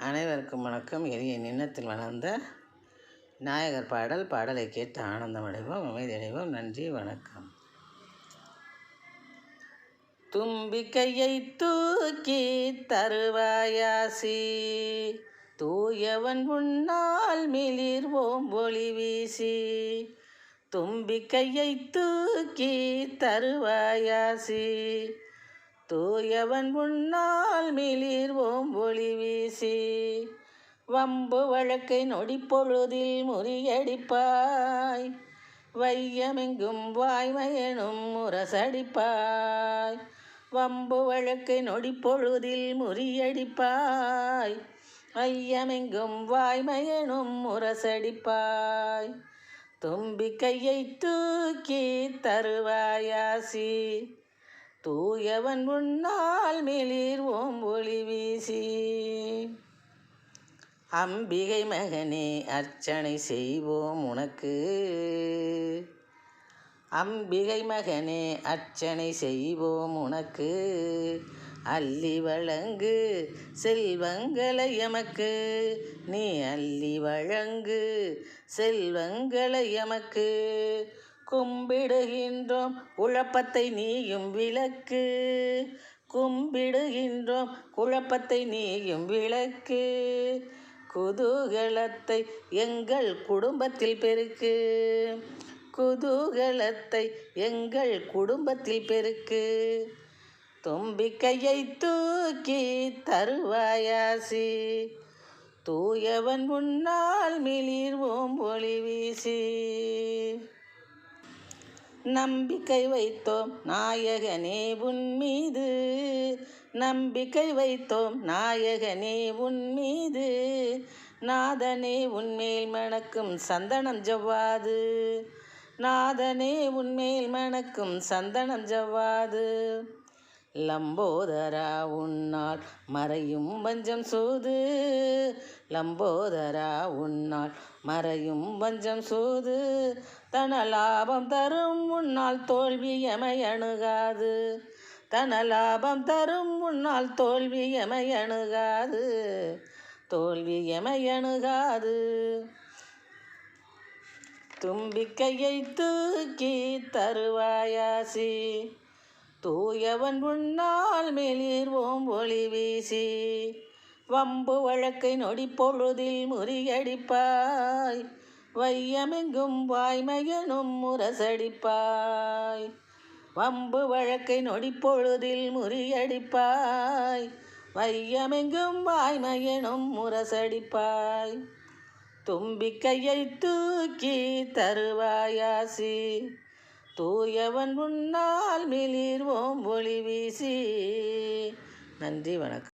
அனைவருக்கும் வணக்கம். எளிய நின்னத்தில் வளர்ந்த நாயகர் பாடல் பாடலை கேட்டு ஆனந்தம் அடைவோம் அமைதி அடைவோம். நன்றி வணக்கம். தும்பிக்கையை தூக்கி தருவாயாசி தூயவன் உன்னால் மிளிர்வோம் ஒளி வீசி. தும்பிக்கையை தூக்கி தருவாயாசி தூயவன் முன்னால் ஓம் ஒளி வீசி. வம்பு வழக்கை நொடிப்பொழுதில் முறியடிப்பாய். வையமெங்கும் வாய்மையனும் முரசடிப்பாய். வம்பு வழக்கை நொடிப்பொழுதில் முறியடிப்பாய். ஐயமெங்கும் வாய்மையனும் முரசடிப்பாய். தும்பிக்கையை தூக்கி தருவாயாசி. தூயவன் முன்னால் மிளிர்வோம் ஒளி வீசி. அம்பிகை மகனே அர்ச்சனை செய்வோம் உனக்கு. அம்பிகை மகனே அர்ச்சனை செய்வோம் உனக்கு. அள்ளி வழங்கு செல்வங்களை எமக்கு. நீ அள்ளி வழங்கு செல்வங்களை எமக்கு. கும்பிடுகின்றோம். குழப்பத்தை நீயும் விளக்கு. கும்பிடுகின்றோம். குழப்பத்தை நீயும் விளக்கு. குதூகலத்தை எங்கள் குடும்பத்தில் பெருக்கு. குதூகலத்தை எங்கள் குடும்பத்தில் பெருக்கு. தும்பிக்கையை தூக்கி தருவாயாசி. தூயவன் முன்னால் மிளிர்வோம் நம்பிக்கை வைத்தோம் நாயகனே உன் மீது. நம்பிக்கை வைத்தோம் நாயகனே உன் மீது. நாதனே உன்மேல் மணக்கும் சந்தனம் ஜவ்வாது. நாதனே உன்மேல் மணக்கும் சந்தனம் ஜவ்வாது. லம்போதரா உன்னால் மறையும் வஞ்சம் சூது. லம்போதரா உன்னால் மறையும் வஞ்சம் சூது. தன லாபம் தரும் உன்னால் தோல்வி எமை அணுகாது. தன லாபம் தரும் உன்னால் தோல்வி எமை அணுகாது. தோல்வி எமை அணுகாது. தும்பிக்கையை தூக்கி தருவாயாசி. தூயவன் உன்னால் மெளிர்வோம் ஒளி வீசி. வம்பு வழக்கை நொடி பொழுதில் முறியடிப்பாய். வையமெங்கும் வாய்மையனும் முரசடிப்பாய். வம்பு வழக்கை நொடி பொழுதில் முறியடிப்பாய். வையமெங்கும் வாய்மையனும் முரசடிப்பாய். தும்பிக்கையை தூக்கி தருவாயாசி. தூயவன் முன்னால் மிளிர்வோம் ஒளி வீசி. நன்றி வணக்கம்.